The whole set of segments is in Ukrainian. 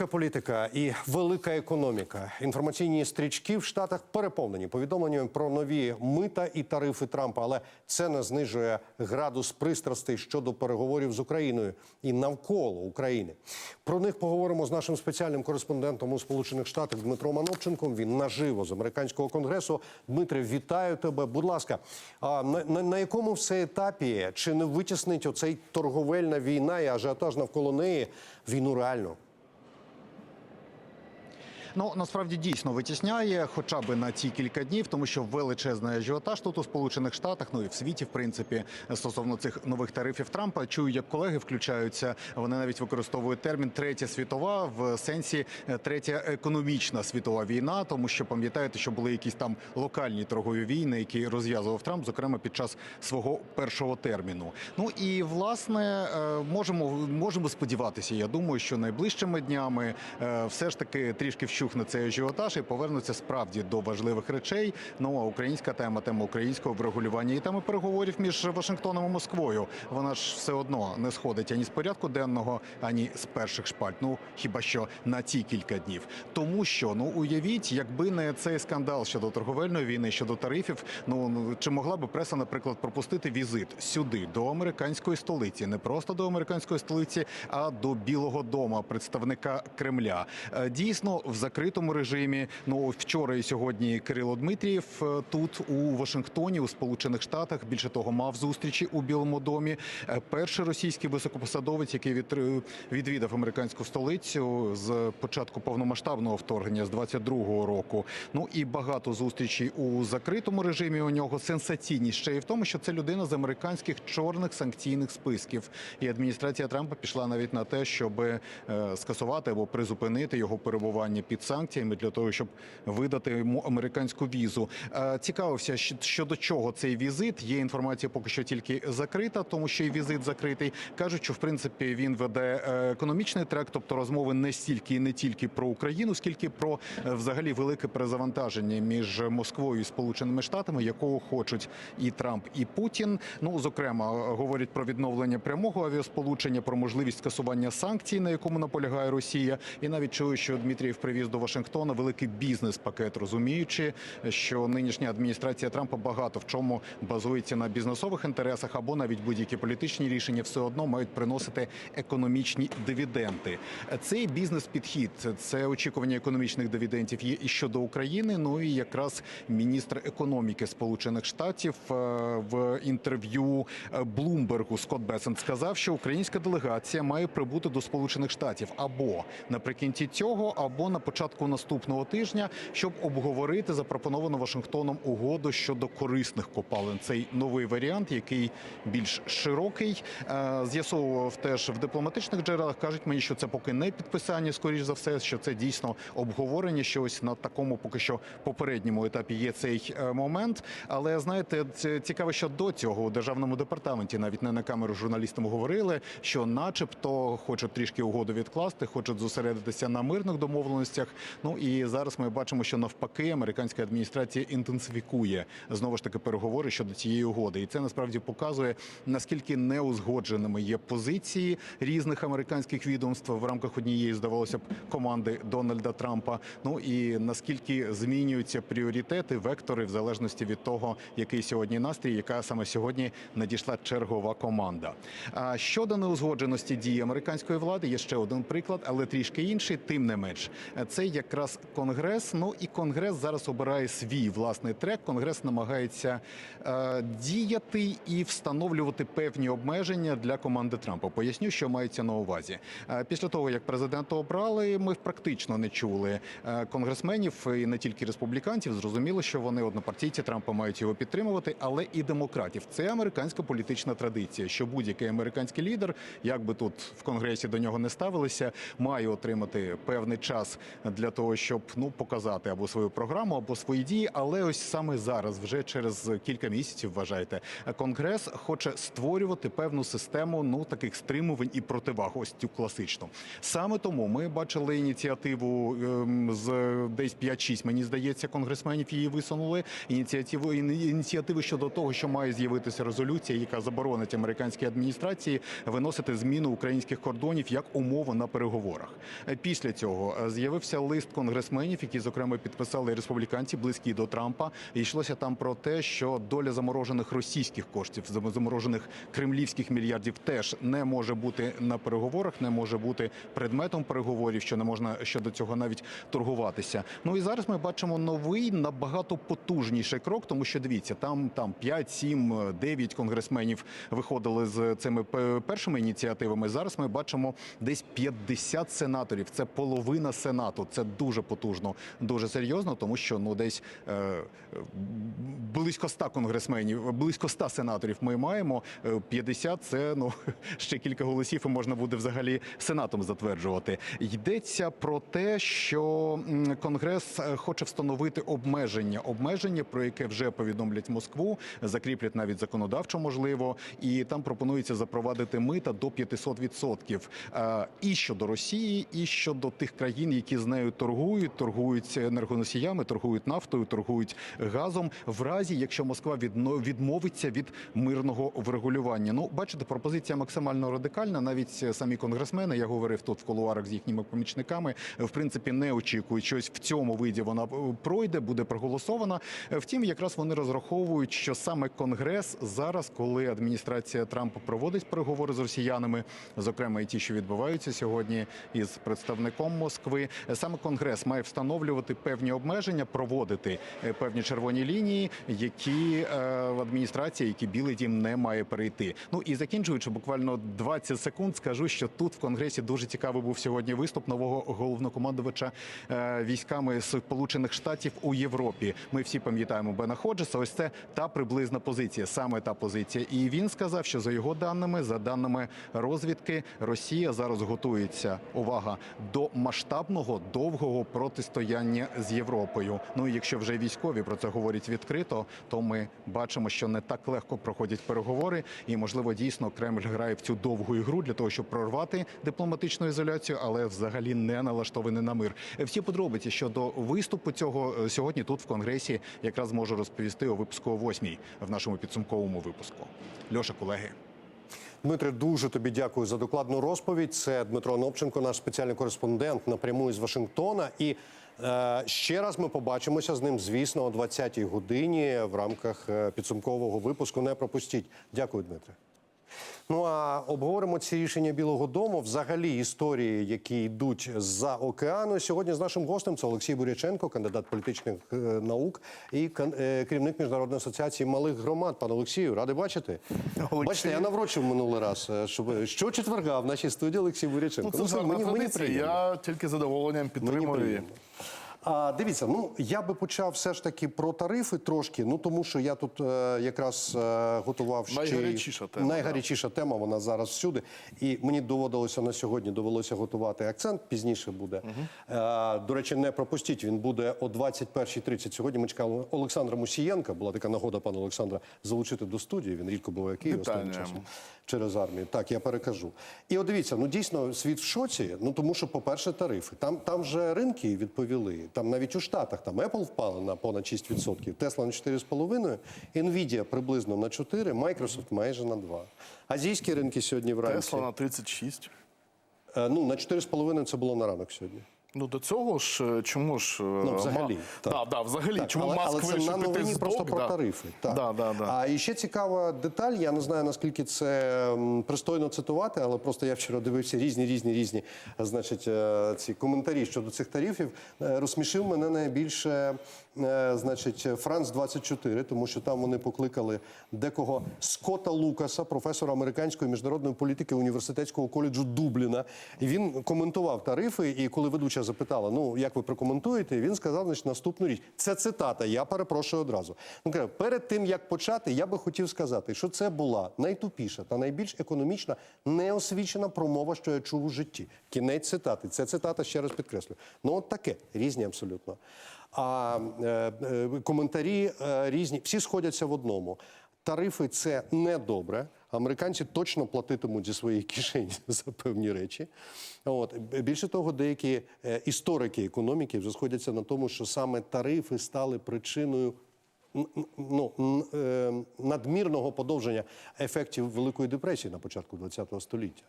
Велика політика і велика економіка. Інформаційні стрічки в Штатах переповнені повідомленнями про нові мита і тарифи Трампа, але це не знижує градус пристрастей щодо переговорів з Україною і навколо України. Про них поговоримо з нашим спеціальним кореспондентом у Сполучених Штатах Дмитром Анопченком. Він наживо з американського конгресу. Дмитре, вітаю тебе. Будь ласка, а на, на, на якому все етапі чи не витіснить оцей торговельна війна і ажіотаж навколо неї війну реальну? Ну насправді дійсно витісняє, хоча б на ці кілька днів, тому що величезний ажіотаж тут у Сполучених Штатах, ну і в світі, в принципі, стосовно цих нових тарифів Трампа. Чую, як колеги включаються. Вони навіть використовують термін третя світова в сенсі е, третя економічна світова війна, тому що пам'ятаєте, що були якісь там локальні торгові війни, які розв'язував Трамп, зокрема під час свого першого терміну. Ну і власне е, можемо можемо сподіватися. Я думаю, що найближчими днями е, все ж таки трішки вщухне цей ажіотаж і повернуться справді до важливих речей. Ну а українська тема, тема українського врегулювання і теми переговорів між Вашингтоном і Москвою. Вона ж все одно не сходить ані з порядку денного, ані з перших шпальт. Ну хіба що на ці кілька днів. Тому що ну уявіть, якби не цей скандал щодо торговельної війни, щодо тарифів. Ну чи могла би преса, наприклад, пропустити візит сюди до американської столиці, не просто до американської столиці, а до Білого Дому, представника Кремля. Е, Дійсно, в закритому режимі. Ну вчора і сьогодні Кирило Дмитрієв е, тут у Вашингтоні, у Сполучених Штатах. Більше того, мав зустрічі у Білому домі. Е, Перший російський високопосадовець, який відвідав американську столицю з початку повномасштабного вторгнення з 22-го року. Ну і багато зустрічей у закритому режимі. У нього сенсаційність ще й в тому, що це людина з американських чорних санкційних списків. І адміністрація Трампа пішла навіть на те, щоб е, скасувати або призупинити його перебування під санкціями для того, щоб видати йому американську візу. Е, Цікавився щодо чого цей візит. Є інформація поки що тільки закрита, тому що і візит закритий. кажуть, що в принципі він веде е, економічний трек, тобто розмови не стільки і не тільки про Україну, скільки про е, взагалі велике перезавантаження між Москвою і Сполученими Штатами, якого хочуть і Трамп, і Путін. Ну зокрема, говорять про відновлення прямого авіасполучення, про можливість скасування санкцій, на якому наполягає Росія, і навіть чую, що Дмитрієв привіз до Вашингтона великий бізнес-пакет, розуміючи, що нинішня адміністрація Трампа багато в чому базується на бізнесових інтересах, або навіть будь-які політичні рішення все одно мають приносити економічні дивіденди. Цей бізнес-підхід, це очікування економічних дивідендів є і щодо України. Ну і якраз міністр економіки Сполучених Штатів е, в інтерв'ю е, Блумбергу Скотт Бесент сказав, що українська делегація має прибути до Сполучених Штатів або наприкінці цього, або на початку наступного тижня, щоб обговорити запропоновану Вашингтоном угоду щодо корисних копалин. Цей новий варіант, який більш широкий, Е, з'ясовував теж в дипломатичних джерелах. кажуть мені, що це поки не підписання, скоріш за все, що це дійсно обговорення. Що ось на такому поки що попередньому етапі є цей е, момент. Але знаєте, цікаво, що до цього у державному департаменті навіть не на камеру журналістам говорили, що, начебто, хочуть трішки угоду відкласти, хочуть зосередитися на мирних домовленостях. Ну і зараз ми бачимо, що навпаки американська адміністрація інтенсифікує знову ж таки переговори щодо цієї угоди, і це насправді показує наскільки неузгодженими є позиції різних американських відомств в рамках однієї, здавалося б, команди Дональда Трампа. Ну і наскільки змінюються пріоритети, вектори в залежності від того, який сьогодні настрій, яка саме сьогодні надійшла чергова команда. А щодо неузгодженості дії американської влади, є ще один приклад, але трішки інший. Тим не менш, це якраз конгрес. Ну і конгрес зараз обирає свій власний трек. Конгрес намагається е, діяти і встановлювати певні обмеження для команди Трампа. Поясню, що мається на увазі. Е, Після того як президента обрали, ми практично не чули е, конгресменів і не тільки республіканців. Зрозуміло, що вони однопартійці Трампа мають його підтримувати, але і демократів. Це американська політична традиція, що будь-який американський лідер, як би тут в конгресі до нього не ставилися, має отримати певний час для того, щоб ну показати або свою програму, або свої дії. Але ось саме зараз, вже через кілька місяців, вважайте, конгрес хоче створювати певну систему ну таких стримувань і противаг. Ось цю класичну. Саме тому ми бачили ініціативу ем, з десь 5-6, мені здається, конгресменів її висунули. Ініціативу ініціативи щодо того, що має з'явитися резолюція, яка заборонить американській адміністрації виносити зміну українських кордонів як умову на переговорах. Е, Після цього е, з'явився лист конгресменів, які зокрема підписали республіканці, близькі до Трампа. І йшлося там про те, що доля заморожених російських коштів, заморожених кремлівських мільярдів, теж не може бути на переговорах, не може бути предметом переговорів, що не можна щодо цього навіть торгуватися. Ну і зараз ми бачимо новий набагато потужніший крок, тому що дивіться, там там 5, 7, 9 конгресменів виходили з цими першими ініціативами. Зараз ми бачимо десь 50 сенаторів. Це половина сенату. Це дуже потужно, дуже серйозно, тому що ну десь е, е, близько 100 конгресменів, близько 100 сенаторів ми маємо. Е, 50 – це ну ще кілька голосів, і можна буде взагалі сенатом затверджувати. Йдеться про те, що конгрес е, хоче встановити обмеження, обмеження, про яке вже повідомлять Москву, закріплять навіть законодавчо, можливо, і там пропонується запровадити мита до 500%. Е, І щодо Росії, і щодо тих країн, які з нею торгують, торгують енергоносіями, торгують нафтою, торгують газом, в разі якщо Москва відмовиться від мирного врегулювання. Ну, бачите, пропозиція максимально радикальна. Навіть е, самі конгресмени, я говорив тут в кулуарах з їхніми помічниками, е, в принципі, не очікують, що ось в цьому виді вона е, пройде, буде проголосована. Втім, якраз вони розраховують, що саме конгрес зараз, коли адміністрація Трампа проводить переговори з росіянами, зокрема і ті, що відбуваються сьогодні із представником Москви, саме конгрес має встановлювати певні обмеження, проводити е, певні червоні лінії, які е, в адміністрації, які білий дім не має перейти. Ну і закінчуючи буквально 20 секунд, скажу, що тут в конгресі дуже цікавий був сьогодні виступ нового головнокомандувача е, військами Сполучених Штатів у Європі. Ми всі пам'ятаємо Бена Ходжеса. Ось це та приблизна позиція, саме та позиція. І він сказав, що за його даними, за даними розвідки, Росія зараз готується увага до масштабного довгого протистояння з Європою. Ну і якщо вже військові про це говорять відкрито, то ми бачимо, що не так легко проходять переговори, і можливо дійсно Кремль грає в цю довгу ігру для того, щоб прорвати дипломатичну ізоляцію, але взагалі не налаштований на мир. Всі подробиці щодо виступу цього е, сьогодні тут в конгресі якраз можу розповісти у випуску о восьмій в нашому підсумковому випуску. Льоша, колеги. Дмитре, дуже тобі дякую за докладну розповідь. Це Дмитро Нопченко, наш спеціальний кореспондент напряму із Вашингтона. І е, ще раз ми побачимося з ним, звісно, о 20-й годині в рамках е, підсумкового випуску. Не пропустіть. Дякую, Дмитре. Ну а обговоримо ці рішення Білого Дому, взагалі історії, які йдуть за океану. Сьогодні з нашим гостем це Олексій Буряченко, кандидат політичних е, наук і е, керівник міжнародної асоціації малих громад. Пане Олексію, радий бачити. Бачите, я наврочив минулий раз, е, щоб що четверга в нашій студії Олексій Буряченко. Ну, це ж гарна традиція. приємно. Я тільки задоволенням підтримую. А, дивіться, ну я би почав все ж таки про тарифи трошки. Ну тому що я тут е, якраз е, готував ще й- Найгарячіша тема, Найгарячіша тема. Вона зараз всюди. І мені доводилося на сьогодні довелося готувати акцент. Пізніше буде. Е, до речі, не пропустіть. Він буде о 21.30. Сьогодні ми чекали Олександра Мусієнка. Була така нагода, пана Олександра, залучити до студії. Він рідко буває в Києві останнім часом через армію. Так, я перекажу. І от дивіться, ну дійсно світ в шоці. Ну тому що, по-перше, тарифи. Там там вже ринки відповіли. Там навіть у Штатах там Apple впала на понад 6%, Tesla на 4,5%, Nvidia приблизно на 4%, Microsoft майже на 2%. Азійські ринки сьогодні вранці. Тесла на 36%. Ну, на 4,5% це було на ранок сьогодні. Ну до цього ж е, чому ж Ну, взагалі, так. Да, да, взагалі, Так, чому але, Маск але це на новині просто да. про тарифи. Так. Да, да, да. А і ще цікава деталь. Я не знаю наскільки це пристойно цитувати, але просто я вчора дивився різні, різні, різні, значить, е, ці коментарі щодо цих тарифів. Е, Розсмішив мене найбільше е, значить, Франц 24 тому що там вони покликали декого Скотта Лукаса, професора американської міжнародної політики університетського коледжу Дубліна. І він коментував тарифи. І коли ведуча запитала, ну як ви прокоментуєте, він сказав значить, наступну річ. Це цитата. Я перепрошую одразу. Він каже, перед тим як почати, я би хотів сказати, що це була найтупіша та найбільш економічна неосвічена промова, що я чув у житті. Кінець цитати. Це цитата ще раз підкреслю. Ну от таке різні абсолютно. А е, коментарі е, різні, всі сходяться в одному. Тарифи це не добре. Американці точно платитимуть зі своєї кишені за певні речі. От більше того, деякі е, історики економіки вже сходяться на тому, що саме тарифи стали причиною ну, надмірного подовження ефектів Великої депресії на початку ХХ століття.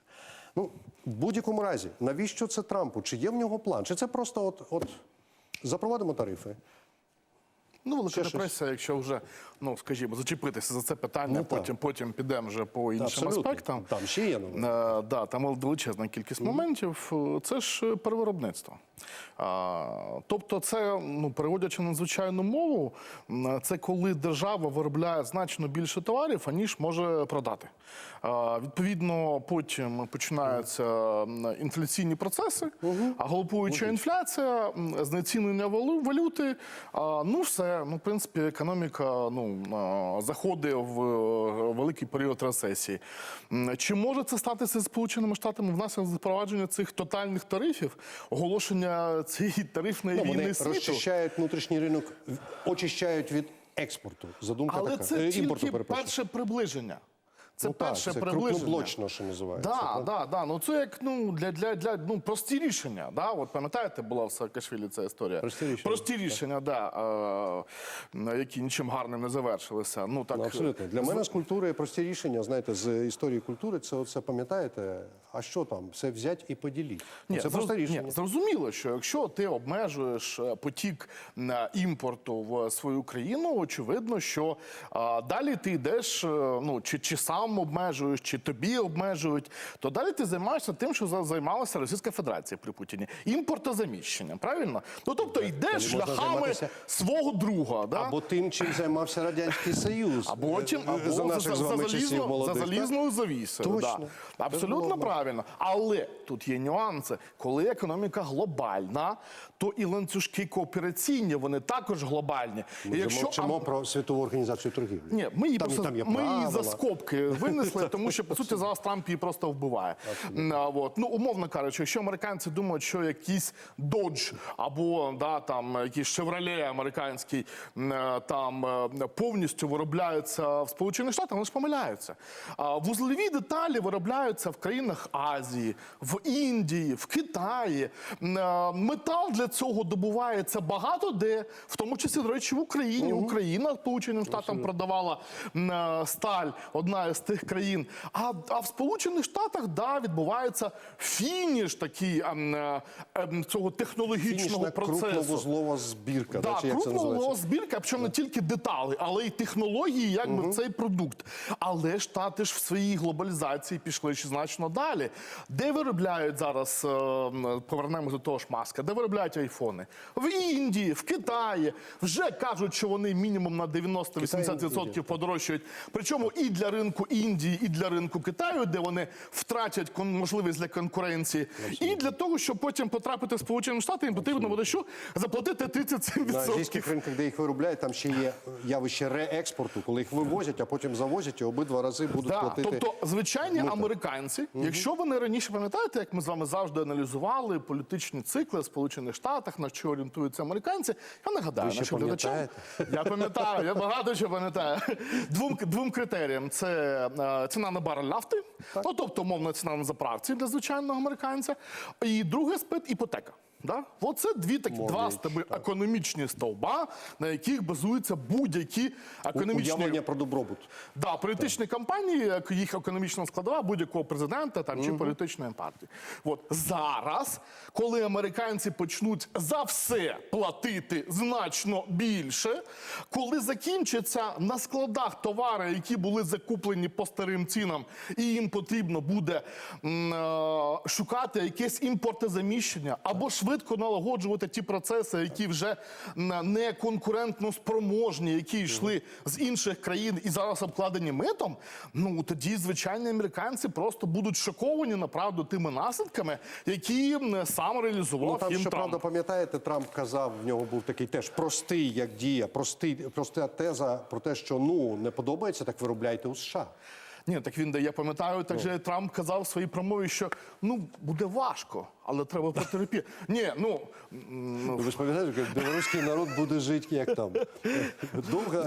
Ну, в будь-якому разі, навіщо це Трампу? Чи є в нього план? Чи це просто от, от запровадимо тарифи? Ну, велика депресія, якщо вже, ну скажімо, зачепитися за це питання, Ну, потім, потім підемо вже по іншим Абсолютно. аспектам. Там ще є новини. Е, да, там величезна кількість моментів. Е, Це ж е, перевиробництво. А, тобто, це, ну, переводячи на звичайну мову, це коли держава виробляє значно більше товарів, аніж може продати. А, відповідно, потім починаються інфляційні процеси, а галопуюча інфляція, знецінення валюти. А, ну, все, ну, в принципі, економіка ну, заходить в е, великий період рецесії. Чи може це статися з Сполученими Штатами внаслідок запровадження цих тотальних тарифів, оголошення цієї тарифної Ну, війни вони світу? розчищають внутрішній ринок, очищають від експорту. Задумка Але така. це Е, імпорту, тільки перше приближення. Це Ну, так, перше це приближення. крупноблочно, що називається. Да, так? да, да. Ну це як ну для, для, для ну прості рішення. Да? От пам'ятаєте, була в Саакашвілі ця історія. Прості рішення, Прості рішення, да, е, які нічим гарним не завершилися. Ну так Ну, абсолютно. Для мене з культури прості рішення, знаєте, з історії культури, це оце пам'ятаєте. А що там? Все взять і поділіть. Ні, це просто рішення. Ні, зрозуміло, що якщо ти обмежуєш е, потік е, імпорту в свою країну, очевидно, що а, далі ти йдеш, е, ну чи, чи сам обмежуєш, чи тобі обмежують, то далі ти займаєшся тим, що займалася Російська Федерація при Путіні. Імпортозаміщенням, правильно? Ну тобто йдеш шляхами свого друга, да? Або тим, чим займався Радянський Союз. Або чим, е, або за наших за, за, часів залізно, молодих. за залізною завісою. Точно. Да. Абсолютно правильно. Але тут є нюанси. Коли економіка глобальна, то і ланцюжки коопераційні, вони також глобальні. Ми І вже мовчимо ам- про світову організацію торгівлі. ні, ми її там, просто там є ми її за скобки винесли, тому що по суті зараз Трамп її просто вбиває. От. Ну умовно кажучи, якщо американці думають, що якийсь Dodge або да там якийсь Chevrolet американський е, там е, повністю виробляються в Сполучених Штатах, вони ж помиляються. Вузлові деталі виробляються в країнах Азії, в Індії, в Китаї. Е, Метал для цього добувається багато де, в тому числі, до речі, в Україні. Україна Сполученим Штатам продавала е, сталь, одна з тих країн. А, а в Сполучених Штатах да, відбувається фініш такий ем, е, ем, цього технологічного Фінішна процесу. крупновузлова збірка. Да, да, називається? збірка, причому не тільки деталі, але й технології, якби в цей продукт. Але Штати ж в своїй глобалізації пішли ще значно далі. Де виробляють зараз, е, м, повернемось до того ж маска, де виробляють айфони? В Індії, в Китаї. Вже кажуть, що вони мінімум на 90-80% подорожчають. Причому і для ринку Індії, і для ринку Китаю, де вони втратять можливість для конкуренції. І для того, щоб потім потрапити в Сполучені Штати, їм потрібно буде що? Заплатити 37%. На азійських ринках, де їх виробляють, там ще є явище реекспорту, коли їх вивозять, а потім завозять і обидва рази будуть Да, платити. тобто звичайні американці, якщо вони раніше пам'ятаєте, як ми з вами завжди аналізували політичні цикли в Сполучених Штатах, на що орієнтуються американці, я нагадаю нашим глядачам. Я пам'ятаю, я багато що пам'ятаю. Двом, двом критеріям це е, ціна на барель нафти, ну тобто мовна ціна на заправці для звичайного американця. І другий аспект іпотека. Да? Оце дві такі два Мовлять, стеби економічні стовба, на яких базуються будь-які економічні Уявлення про добробут. Да, політичні кампанії, їх економічна складова будь-якого президента там чи політичної партії. От зараз, коли американці почнуть за все платити значно більше, коли закінчаться на складах товари, які були закуплені по старим цінам, і їм потрібно буде м, е, шукати якесь імпортозаміщення або швидко швидко налагоджувати ті процеси, які вже не конкурентно спроможні, які йшли з інших країн і зараз обкладені митом. Ну тоді звичайні американці просто будуть шоковані направду тими наслідками, які сам реалізував Ну, там, їм Трамп. пам'ятаєте, Трамп казав, в нього був такий теж простий, як дія, простий, проста теза про те, що ну не подобається, так виробляйте у США. Ні, так він я пам'ятаю, так же Трамп казав в своїй промові, що ну буде важко, але треба потерпіти. Ні, ну Ну, ви ж пам'ятаєте, як білоруський народ буде жити як там? Довго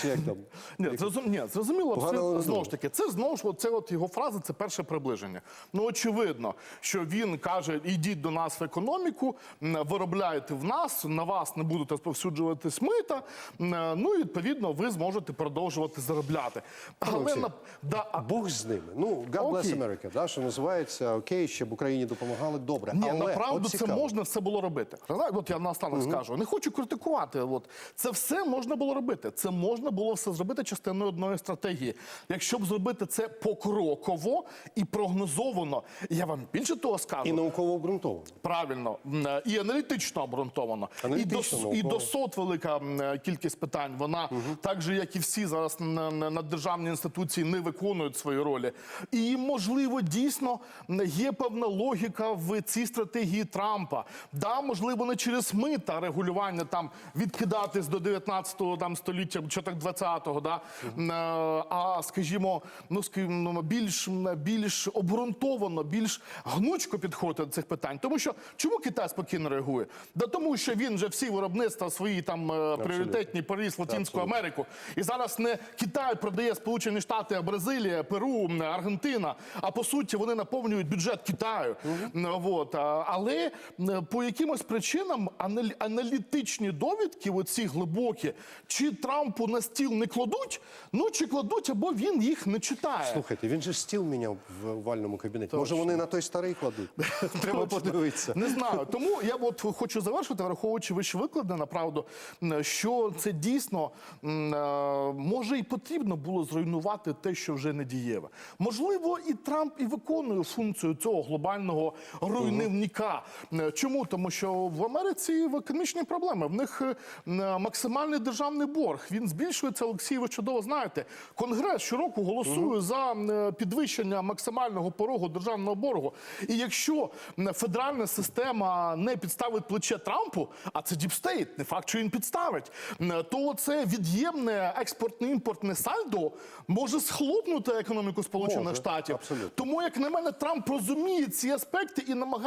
чи як там? Ні, зрозум... Ні, зрозуміло, Погано знову ж таки, це знову ж от, це от його фраза, це перше приближення. Ну очевидно, що він каже: ідіть до нас в економіку, м, виробляйте в нас, на вас не будуть розповсюджуватись мита. м, Ну і відповідно ви зможете продовжувати заробляти. Але Олексій, на да, а- Бог з ними. Ну, God bless Окей. America, да, що називається, окей, щоб Україні допомагали, добре. Ні, Але, направду це можна все було робити. От я наостанок скажу. Не хочу критикувати. От це все можна було робити. Це можна було все зробити частиною одної стратегії. Якщо б зробити це покроково і прогнозовано, я вам більше того скажу. І науково обґрунтовано. Правильно е, і аналітично обґрунтовано, Аналітично, і до, і до сот велика е, кількість питань. Вона так же, як і всі зараз на, державні інституції не виконують свої ролі. І можливо, дійсно є певна логіка в цій стратегії Трампа. Да, можливо, не через мита регулювання там відкидатись до 19-го там століття, чи так 20-го, да е, а скажімо, ну скажімо, більш більш обґрунтовано, більш гнучко підходити до цих питань. Тому що чому Китай спокійно реагує? Да тому, що він вже всі виробництва свої там е, пріоритетні в Латинську Америку. І зараз не Китай продає Сполучені Штати, а Бразилія, Перу, Аргентина. А по суті вони наповнюють бюджет Китаю. М, Вот. А, Але по якимось причинам анал- аналітичні довідки, оці глибокі, чи Трампу на стіл не кладуть, ну чи кладуть, або він їх не читає. Слухайте, він же стіл міняв в овальному кабінеті. Може, вони на той старий кладуть? Треба подивитися. Не знаю. Тому я от хочу завершити, враховуючи вище викладне, направду, що це дійсно е, може і потрібно було зруйнувати те, що вже не дієве. Можливо, і Трамп і виконує функцію цього глобального руйнівника. Е, Чому? Тому що в Америці в економічні проблеми. В них е, максимальний державний борг. Він збільшується. Олексій, ви чудово знаєте. Конгрес щороку голосує за підвищення максимального порогу державного боргу. І якщо федеральна система не підставить плече Трампу, а це діпстейт, не факт, що він підставить, то це від'ємне експортне-імпортне сальдо може схлопнути економіку Сполучених Штатів. Тому, як на мене, Трамп розуміє ці аспекти і намагається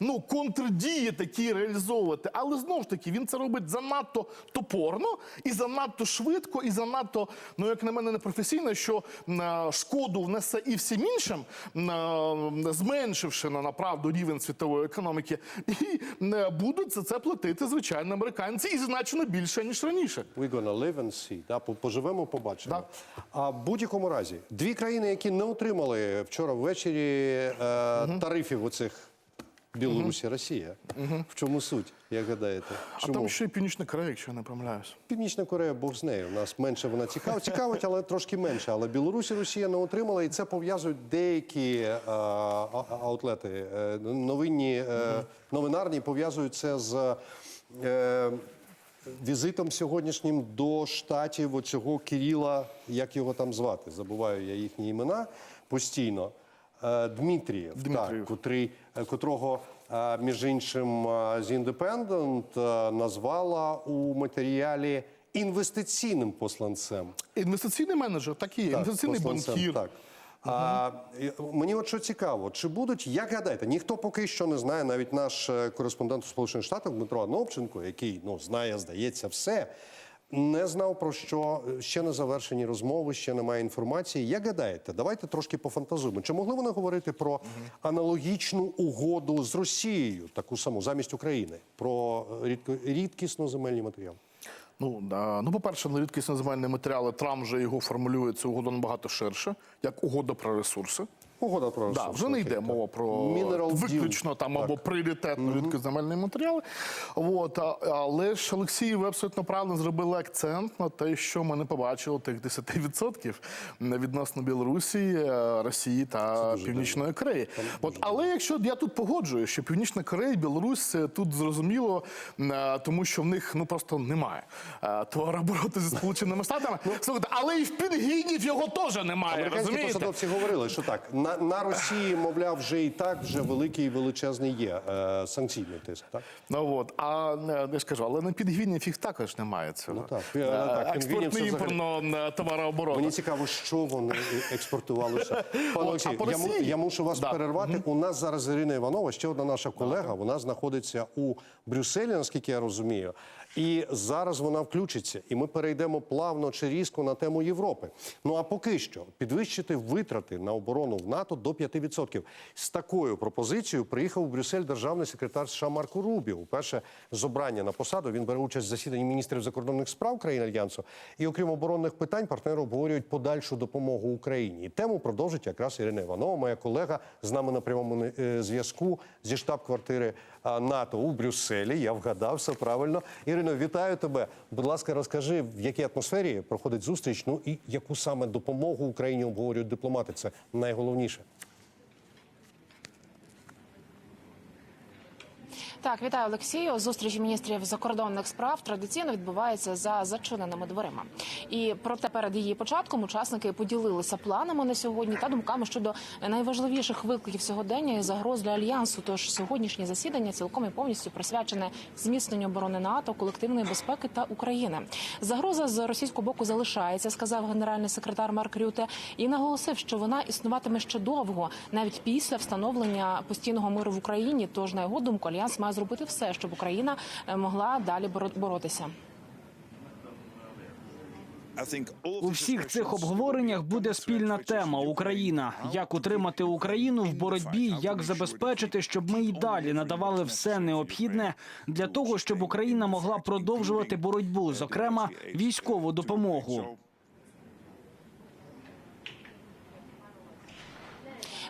ну контрдії такі реалізовувати. Але знову ж таки він це робить занадто топорно і занадто швидко, і занадто, ну як на мене, непрофесійно, що е, шкоду внесе і всім іншим, е, зменшивши на направду рівень світової економіки, і е, будуть за це платити звичайно американці і значно більше ніж раніше. We're gonna live and see. Да? Поживемо, побачимо. Да. А в будь-якому разі, дві країни, які не отримали вчора ввечері е, тарифів оцих Білорусі, Росія. В чому суть, як гадаєте? А там ще й Північна Корея, якщо я не помиляюсь. Північна Корея, Бог з нею. У Нас менше вона цікавить, цікавить, але трошки менше. Але Білорусь і Росія не отримала, і це пов'язують деякі е, а- а- аутлети, е, новинні, е, новинарні пов'язують це з. Е, Візитом сьогоднішнім до штатів оцього Кирила, як його там звати, забуваю я їхні імена постійно. Е, Дмитрієв, Дмитрієв. Так, котрий, е, котрого, е, між іншим, Independent е, назвала у матеріалі інвестиційним посланцем. Інвестиційний менеджер, так і є. Так, інвестиційний посланцем, банкір. Так. А, і мені от що цікаво, чи будуть, як гадаєте, ніхто поки що не знає, навіть наш кореспондент у Сполучених Штатах Дмитро Анопченко, який ну, знає, здається, все, не знав про що е, ще не завершені розмови, ще немає інформації. Як гадаєте, давайте трошки пофантазуємо. Чи могли вони говорити про аналогічну угоду з Росією, таку саму замість України, про е, рідко, рідкісно земельні матеріали? Ну, да. ну, по-перше, на рідкісні земельні матеріали Трамп вже його формулює цю угоду набагато ширше, як угода про ресурси. Угода про Да, вже не йде мова про Mineral deal. виключно там або пріоритетно рідкоземельні матеріали. От, але ж Олексій, ви абсолютно правильно зробили акцент на те, що ми не побачили тих 10% відносно Білорусі, е, Росії та Північної Кореї. От, але якщо я тут погоджую, що Північна Корея і Білорусь е, тут зрозуміло, е, тому що в них ну просто немає товарообороту зі Сполученими Штатами. Слухайте, але і в Пінгінів його теж немає. Американські посадовці говорили, що так на, на Росії, мовляв, вже і так вже великий і величезний є е, санкційний тиск. Так Ну от, а е, я ж кажу, але на підгінів їх також немає цього. Ну, так. Е, Е, так, Експортно взагалі- імпортно товарооборот. Мені цікаво, що вони експортувалися. Пане Олексій, я, я мушу вас Да. перервати. У нас зараз Ірина Іванова, ще одна наша колега. Вона знаходиться у Брюсселі, наскільки я розумію. І зараз вона включиться, і ми перейдемо плавно чи різко на тему Європи. Ну а поки що підвищити витрати на оборону в НАТО до 5%. З такою пропозицією приїхав у Брюссель державний секретар США Марко Рубіо. Перше з обрання на посаду він бере участь в засіданні міністрів закордонних справ країн альянсу. І окрім оборонних питань, партнери обговорюють подальшу допомогу Україні. І тему продовжить якраз Ірина Іванова, моя колега з нами на прямому е, зв'язку зі штаб-квартири НАТО у Брюсселі. Я вгадав все правильно. Ірино, вітаю тебе. Будь ласка, розкажи, в якій атмосфері проходить зустріч. Ну і яку саме допомогу Україні обговорюють дипломати. Це найголовніше. Так, вітаю Олексію. Зустріч міністрів закордонних справ традиційно відбувається за зачиненими дверима. І проте перед її початком учасники поділилися планами на сьогодні та думками щодо найважливіших викликів сьогодення і загроз для альянсу. Тож сьогоднішнє засідання цілком і повністю присвячене зміцненню оборони НАТО, колективної безпеки та України. Загроза з російського боку залишається, сказав генеральний секретар Марк Рюте, і наголосив, що вона існуватиме ще довго, навіть після встановлення постійного миру в Україні. Тож на його думку, альянс має зробити все, щоб Україна е, могла далі боро- боротися. У всіх цих обговореннях буде спільна тема Україна. Як утримати Україну в боротьбі, як забезпечити, щоб ми й далі надавали все необхідне для того, щоб Україна могла продовжувати боротьбу, зокрема військову допомогу.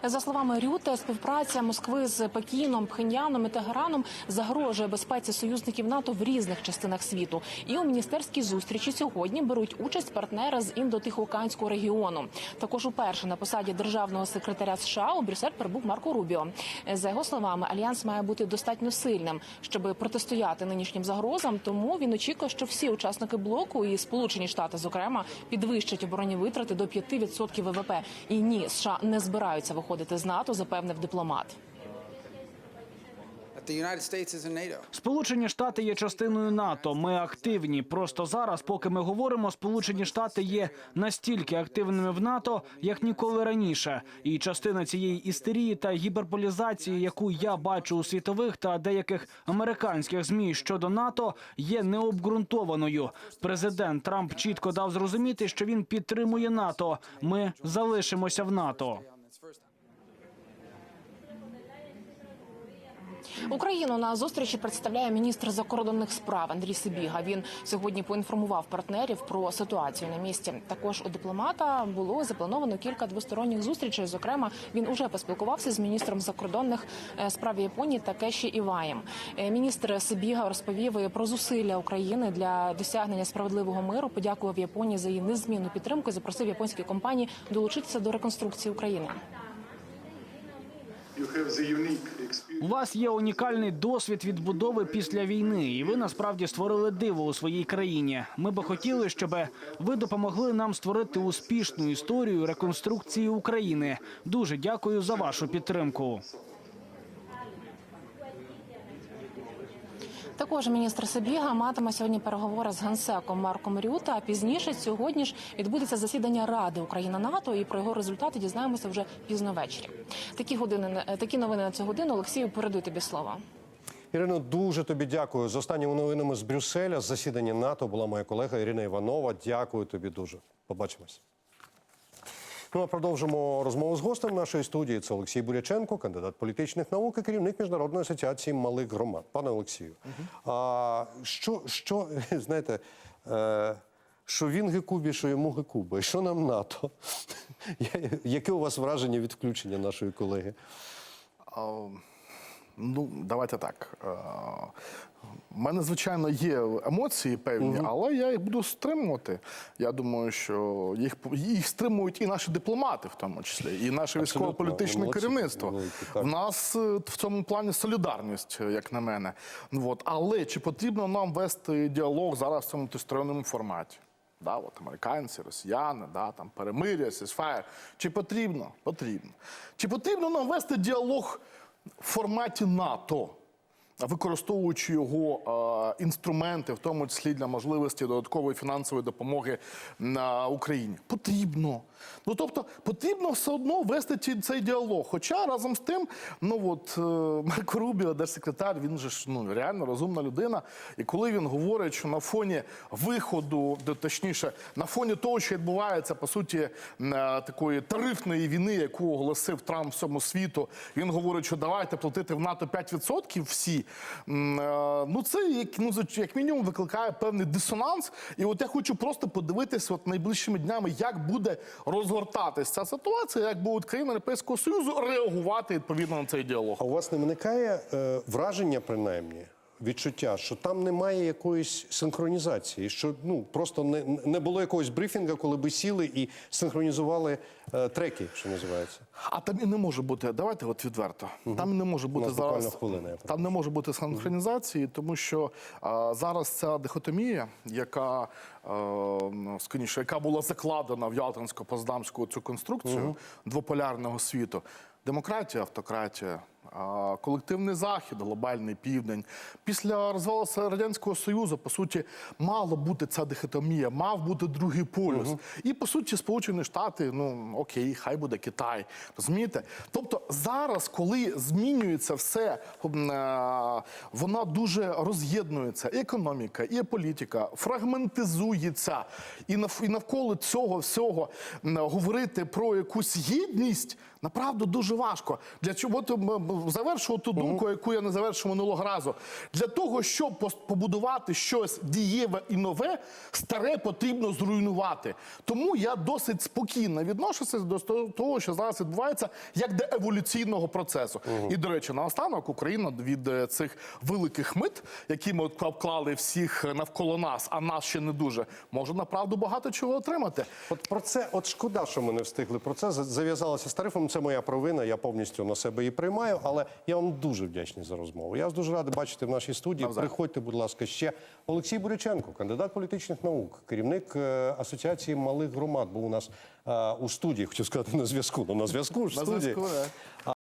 За словами Рюте, співпраця Москви з Пекіном, Пхеньяном і Тегераном загрожує безпеці союзників НАТО в різних частинах світу. І у міністерській зустрічі сьогодні беруть участь партнери з індотихоокеанського регіону. Також уперше на посаді державного секретаря США у Брюссель прибув Марко Рубіо. За його словами, альянс має бути достатньо сильним, щоб протистояти нинішнім загрозам. Тому він очікує, що всі учасники блоку і Сполучені Штати, зокрема, підвищать оборонні витрати до 5% ВВП. І ні, США не збираються виходити з НАТО, запевнив дипломат. Сполучені Штати є частиною НАТО. Ми активні. Просто зараз, поки ми говоримо, Сполучені Штати є настільки активними в НАТО, як ніколи раніше. І частина цієї істерії та гіперполізації, яку я бачу у світових та деяких американських змі щодо НАТО, є необґрунтованою. Президент Трамп чітко дав зрозуміти, що він підтримує НАТО. Ми залишимося в НАТО. Україну на зустрічі представляє міністр закордонних справ Андрій Сибіга. Він сьогодні поінформував партнерів про ситуацію на місці. Також у дипломата було заплановано кілька двосторонніх зустрічей. Зокрема, він уже поспілкувався з міністром закордонних е, справ Японії Такеші Іваєм. Е, Міністр Сибіга розповів про зусилля України для досягнення справедливого миру. Подякував Японії за її незмінну підтримку. і Запросив японські компанії долучитися до реконструкції України. У вас є унікальний досвід відбудови після війни, і ви насправді створили диво у своїй країні. Ми би хотіли, щоб ви допомогли нам створити успішну історію реконструкції України. Дуже дякую за вашу підтримку. Також міністр Сибіга матиме сьогодні переговори з генсеком Марком Рюта. А пізніше сьогодні ж відбудеться засідання Ради Україна НАТО, і про його результати дізнаємося вже пізно ввечері. Такі години такі новини на цю годину. Олексію, передаю тобі слово. Ірино, дуже тобі дякую. З останніми новинами з Брюсселя, з засідання НАТО була моя колега Ірина Іванова. Дякую тобі дуже. Побачимось. Ну а продовжимо розмову з гостем нашої студії. Це Олексій Буряченко, кандидат політичних наук і керівник міжнародної асоціації малих громад. Пане Олексію, а що, що знаєте, е, що він Гекубі, що йому Гекуба. І що нам НАТО? Яке у вас враження від включення нашої колеги? Ну, давайте так. У мене, звичайно, є емоції певні, але я їх буду стримувати. Я думаю, що їх, їх стримують і наші дипломати, в тому числі, і наше військово-політичне керівництво. В нас е, в цьому плані солідарність, е, як на мене. Ну, От. Але чи потрібно нам вести діалог зараз в цьому тристоронньому форматі? Да, от американці, росіяни, да, там перемир'я, сісфаєр. Чи потрібно? Потрібно. Чи потрібно нам вести діалог в форматі НАТО, використовуючи його інструменти, в тому числі для можливості додаткової фінансової допомоги на Україні? Потрібно. Ну тобто потрібно все одно вести цей діалог. Хоча разом з тим, ну от е, Марко Рубіо, держсекретар, він же ж ну реально розумна людина. І коли він говорить, що на фоні виходу, точніше, на фоні того, що відбувається по суті е, такої тарифної війни, яку оголосив Трамп всьому світу, він говорить, що давайте платити в НАТО 5% всі. Е, Ну це як ну як мінімум викликає певний дисонанс. І от я хочу просто подивитися, от найближчими днями, як буде розгортатися ця ситуація, як будуть країни Європейського Союзу реагувати відповідно на цей діалог. А у вас не виникає е, враження, принаймні, відчуття, що там немає якоїсь синхронізації, що ну просто не, не було якогось брифінга, коли би сіли і синхронізували е, треки, що називається. А там і не може бути. Давайте от відверто. Там і не може бути зараз. хвилина, Там не може бути синхронізації, тому що а, зараз ця дихотомія, яка е, ну, скоріше, яка була закладена в Ялтинсько-Поздамську цю конструкцію двополярного світу. Демократія, автократія, колективний захід, глобальний південь. Після розвалу радянського союзу, по суті, мало бути ця дихотомія, мав бути другий полюс. І по суті, Сполучені Штати, ну окей, хай буде Китай. Розумієте? Тобто зараз, коли змінюється все, е, вона дуже роз'єднується. І економіка, і політика фрагментизується. І і навколо цього всього говорити про якусь єдність. Направду дуже важко. Для чого м, завершу ту думку, яку я не завершив минулого разу. Для того, щоб побудувати щось дієве і нове, старе потрібно зруйнувати. Тому я досить спокійно відношуся до того, що зараз відбувається, як до еволюційного процесу. І до речі, наостанок Україна від е, цих великих мит, які ми обклали всіх навколо нас, а нас ще не дуже, може направду багато чого отримати. От про це, от шкода, що ми не встигли про це. За- Зав'язалося з тарифом. Це моя провина. Я повністю на себе її приймаю. Але я вам дуже вдячний за розмову. Я вас дуже радий бачити в нашій студії. Приходьте, будь ласка, ще Олексій Буряченко, кандидат політичних наук, керівник е, асоціації малих громад. Був у нас е, у студії. Хотів сказати на зв'язку. Ну на зв'язку ж студії.